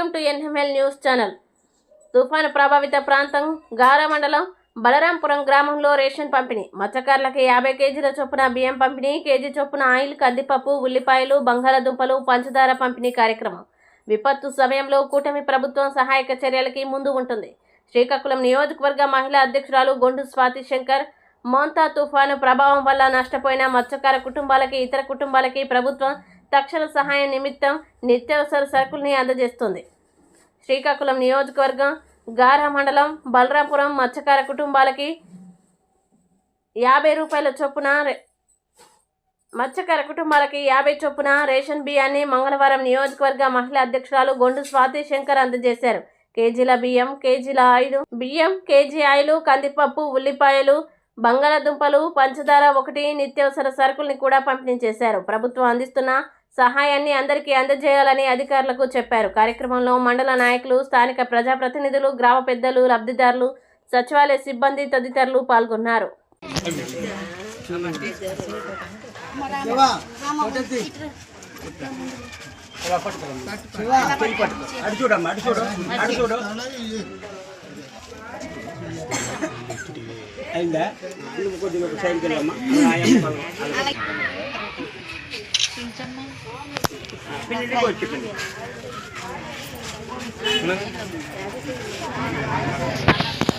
Welcome to NML news channel. తుఫాను ప్రభావిత ప్రాంతం గార మండలం బలరాంపురం గ్రామంలో రేషన్ పంపిణీ. మత్స్యకారులకు యాభై కేజీల చొప్పున బియ్యం పంపిణీ కేజీ చొప్పున ఆయిల్ కందిపప్పు ఉల్లిపాయలు బంగాళదుంపలు పంచదార పంపిణీ కార్యక్రమం. విపత్తు సమయంలో కూటమి ప్రభుత్వం సహాయక చర్యలకి ముందు ఉంటుంది. శ్రీకాకుళం నియోజకవర్గ మహిళా అధ్యక్షురాలు గొండు స్వాతి శంకర్ మోంతా తుఫాను ప్రభావం వల్ల నష్టపోయిన మత్స్యకార కుటుంబాలకి ఇతర కుటుంబాలకి ప్రభుత్వం తక్షణ సహాయం నిమిత్తం నిత్యావసర సరుకుల్ని అందజేస్తుంది. శ్రీకాకుళం నియోజకవర్గం గార్హ మండలం బలరాపురం మత్స్యకార కుటుంబాలకి యాభై రూపాయల చొప్పున మత్స్యకార కుటుంబాలకి యాభై చొప్పున రేషన్ బియ్యాన్ని మంగళవారం నియోజకవర్గ మహిళా అధ్యక్షురాలు గొండు స్వాతి శంకర్ అందజేశారు. కేజీల బియ్యం కేజీల ఆయిల్ బియ్యం కేజీ ఆయిలు కందిపప్పు ఉల్లిపాయలు బంగాళాదుంపలు పంచదార ఒకటి నిత్యావసర సరుకుల్ని కూడా పంపిణీ చేశారు. ప్రభుత్వం అందిస్తున్న సహాయాన్ని అందరికీ అందజేయాలని అధికారులకు చెప్పారు. కార్యక్రమంలో మండల నాయకులు స్థానిక ప్రజాప్రతినిధులు గ్రామ పెద్దలు లబ్ధిదారులు సచివాలయ సిబ్బంది తదితరులు పాల్గొన్నారు. అయిందా? కొద్దిగా సైడ్కి వెళ్ళమ్మా பின்னாடி வச்சுக்கணும்